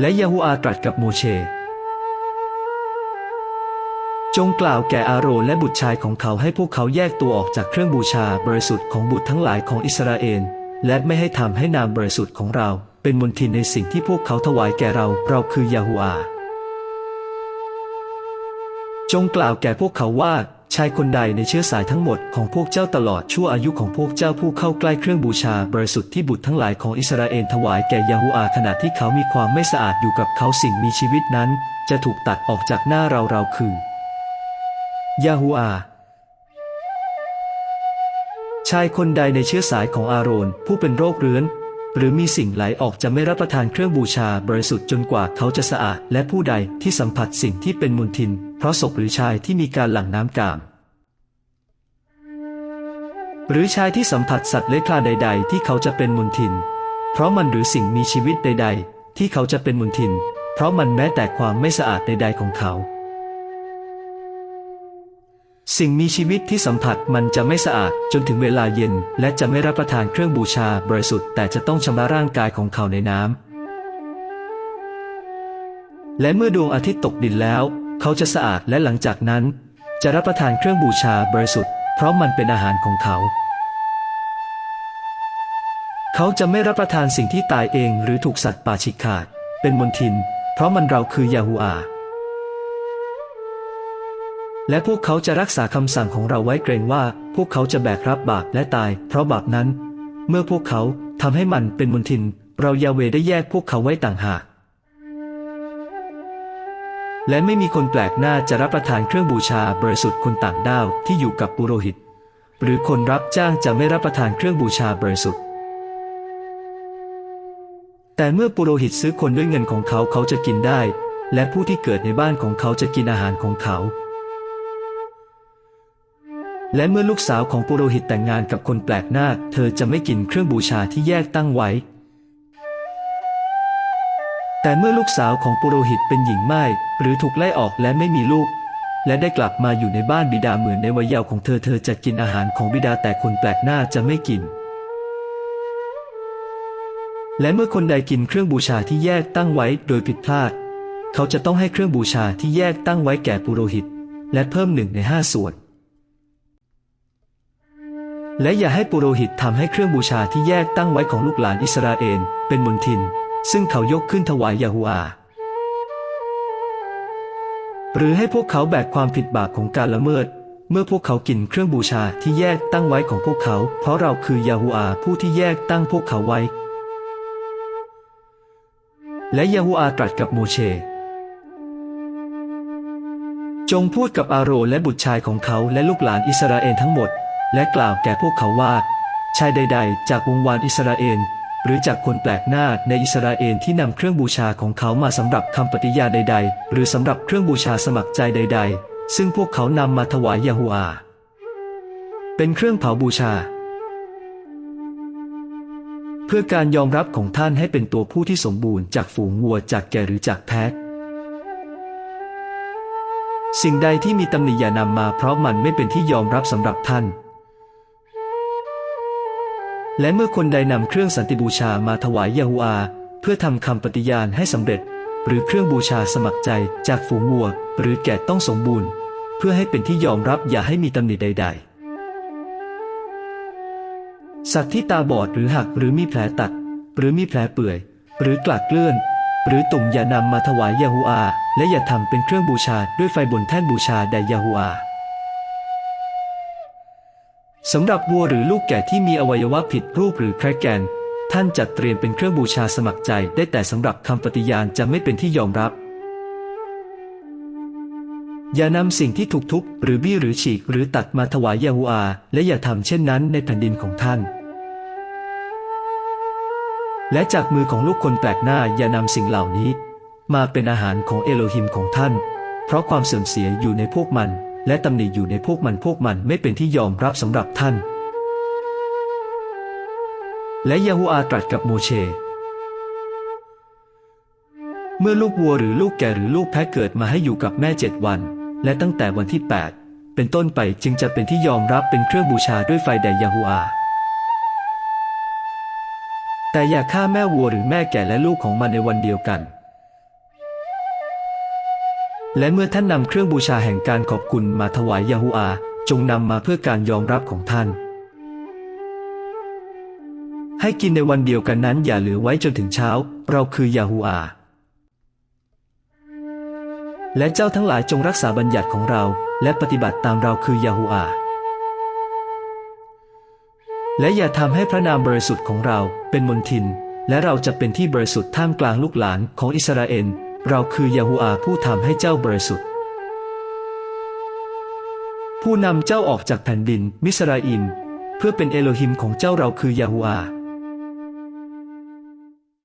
และยาฮูอาตรัสกับโมเช จงกล่าวแก่อาโรและบุตรชายของเขาให้พวกเขาแยกตัวออกจากเครื่องบูชาบริสุทธิ์ของบุตรทั้งหลายของอิสราเอลและไม่ให้ทำให้นามบริสุทธิ์ของเรา เป็นมลทินในสิ่งที่พวกเขาถวายแก่เราเราคือยาฮูอาจงกล่าวแก่พวกเขาว่า ชายคนใดในเชื้อสายทั้งหมดของพวกเจ้าตลอดชั่วอายุของพวกเจ้าผู้เข้าใกล้เครื่องบูชาบริสุทธิ์ที่บุตรทั้งหลายของอิสราเอลถวายแก่ยาฮูอาขณะที่เขามีความไม่สะอาดอยู่กับเขาสิ่งมีชีวิตนั้น จะถูกตัดออกจากหน้าเราเราคือยาฮูอาชายคนใดในเชื้อสายของอาโรนผู้เป็นโรคเรื้อน หรือมีสิ่งไหลออกจะไม่รับประทานเครื่องบูชาบริสุทธิ์จนกว่าเขาจะสะอาด และผู้ใดที่สัมผัสสิ่งที่เป็นมลทิน เพราะศพหรือชายที่มีการหลั่งน้ำกาม หรือชายที่สัมผัสสัตว์เลื้อยคลานใด ๆ ที่เขาจะเป็นมลทิน เพราะมันหรือสิ่งมีชีวิตใด ๆ ที่เขาจะเป็นมลทิน เพราะมันแม้แต่ความไม่สะอาดใด ๆ ของเขา สิ่งมีชีวิตที่สัมผัสมันจะไม่สะอาดจนถึงเวลาเย็น และจะไม่รับประทานเครื่องบูชาบริสุทธิ์แต่จะต้องชำระร่างกายของเขาในน้ำและเมื่อดวงอาทิตย์ตกดินแล้ว เขาจะสะอาดและหลังจากนั้น จะรับประทานเครื่องบูชาบริสุทธิ์ เพราะมันเป็นอาหารของเขา เขาจะไม่รับประทานสิ่งที่ตายเองหรือถูกสัตว์ป่าฉีกขาด เป็นมลทิน เพราะมันเราคือยาฮูอา และพวกเขาจะรักษาคำสั่งของเราไว้เกรงว่า พวกเขาจะแบกรับบาปและตาย เพราะบาปนั้น เมื่อพวกเขาทำให้มันเป็นมลทิน เรายาเวได้แยกพวกเขาไว้ต่างหากและไม่มีคนแปลกหน้าจะรับประทานเครื่องบูชาบริสุทธิ์คนต่างด้าวที่อยู่กับปุโรหิต หรือคนรับจ้างจะไม่รับประทานเครื่องบูชาบริสุทธิ์ แต่เมื่อปุโรหิตซื้อคนด้วยเงินของเขาเขาจะกินได้ และผู้ที่เกิดในบ้านของเขาจะกินอาหารของเขา และเมื่อลูกสาวของปุโรหิตแต่งงานกับคนแปลกหน้า เธอจะไม่กินเครื่องบูชาที่แยกตั้งไว้ แต่เมื่อลูกสาวของปุโรหิตเป็นหญิงไม้หรือถูกไล่ออกและไม่มีลูก และได้กลับมาอยู่ในบ้านบิดาเหมือนในวัยเยาว์ของเธอเธอจะกินอาหารของบิดาแต่คนแปลกหน้าจะไม่กิน และเมื่อคนใดกินเครื่องบูชาที่แยกตั้งไว้โดยผิดพลาด เขาจะต้องให้เครื่องบูชาที่แยกตั้งไว้แก่ปุโรหิต และเพิ่มหนึ่งในห้าส่วน และอย่าให้ปุโรหิตทำให้เครื่องบูชาที่แยกตั้งไว้ของลูกหลานอิสราเอลเป็นมลทิน ซึ่งเขายกขึ้นถวายยาฮูอาหรือให้พวกเขาแบกความผิดบาปของการละเมิด เมื่อพวกเขากินเครื่องบูชาที่แยกตั้งไว้ของพวกเขา เพราะเราคือยาฮูอาผู้ที่แยกตั้งพวกเขาไว้ และยาฮูอาตรัสกับโมเชจงพูดกับอาโรและบุตรชายของเขาและลูกหลานอิสราเอลทั้งหมด และกล่าวแก่พวกเขาว่าชายใด ๆ จากวงวานอิสราเอลหรือจากคนแปลกหน้าในอิสราเอลที่นำเครื่องบูชาของเขามาสำหรับคำปฏิญาณใด ๆ หรือสำหรับเครื่องบูชาสมัครใจใด ๆ ซึ่งพวกเขานำมาถวายยาฮูอาเป็นเครื่องเผาบูชา เพื่อการยอมรับของท่านให้เป็นตัวผู้ที่สมบูรณ์จากฝูงวัวจากแกะหรือจากแพะสิ่งใดที่มีตำหนิอย่านำมาเพราะมันไม่เป็นที่ยอมรับสำหรับท่าน และเมื่อคนใดนำเครื่องสันติบูชามาถวายยาฮูอา เพื่อทำคำปฏิญาณให้สำเร็จ หรือเครื่องบูชาสมัครใจจากฝูงวัว หรือแกะต้องสมบูรณ์ เพื่อให้เป็นที่ยอมรับอย่าให้มีตำหนิใด ๆ สัตว์ที่ตาบอดหรือหักหรือมีแผลตัด หรือมีแผลเปื่อย หรือกลากเลื่อน หรือตุ่มอย่านำมาถวายยาฮูอา และอย่าทำเป็นเครื่องบูชาด้วยไฟบนแท่นบูชาแด่ยาฮูอา สำหรับวัวหรือลูกแกะที่มีอวัยวะผิดรูปหรือแครแกน ท่านจัดเตรียมเป็นเครื่องบูชาสมัครใจ ได้แต่สำหรับคำปฏิญาณจะไม่เป็นที่ยอมรับ อย่านำสิ่งที่ถูกทุบหรือบี้หรือฉีกหรือตัดมาถวายยาฮูอา และอย่าทำเช่นนั้นในแผ่นดินของท่าน และจากมือของลูกคนแปลกหน้าอย่านำสิ่งเหล่านี้ มาเป็นอาหารของเอโลฮิมของท่าน เพราะความเสื่อมเสียอยู่ในพวกมัน และตำหนิอยู่ในพวกมันพวกมันไม่เป็นที่ยอมรับสำหรับท่าน และยาฮูอาตรัสกับโมเช เมื่อลูกวัวหรือลูกแกะหรือลูกแพะเกิดมาให้อยู่กับแม่เจ็ดวัน และตั้งแต่วันที่ 8 เป็นต้นไปจึงจะเป็นที่ยอมรับเป็นเครื่องบูชาด้วยไฟแด่ยาฮูอาแต่อย่าฆ่าแม่วัวหรือแม่แก่และลูกของมันในวันเดียวกัน และเมื่อท่านนำเครื่องบูชาแห่งการขอบคุณมาถวายยาฮูอา จงนำมาเพื่อการยอมรับของท่าน ให้กินในวันเดียวกันนั้นอย่าเหลือไว้จนถึงเช้า เราคือยาฮูอา และเจ้าทั้งหลายจงรักษาบัญญัติของเรา และปฏิบัติตามเราคือยาฮูอา และอย่าทำให้พระนามบริสุทธิ์ของเราเป็นมนทิน และเราจะเป็นที่บริสุทธิ์ท่ามกลางลูกหลานของอิสราเอล เราคือยาฮูอาผู้ทำให้เจ้าบริสุทธิ์ ผู้นำเจ้าออกจากแผ่นดินมิสราอิม เพื่อเป็นเอโลฮิมของเจ้าเราคือยาฮูอา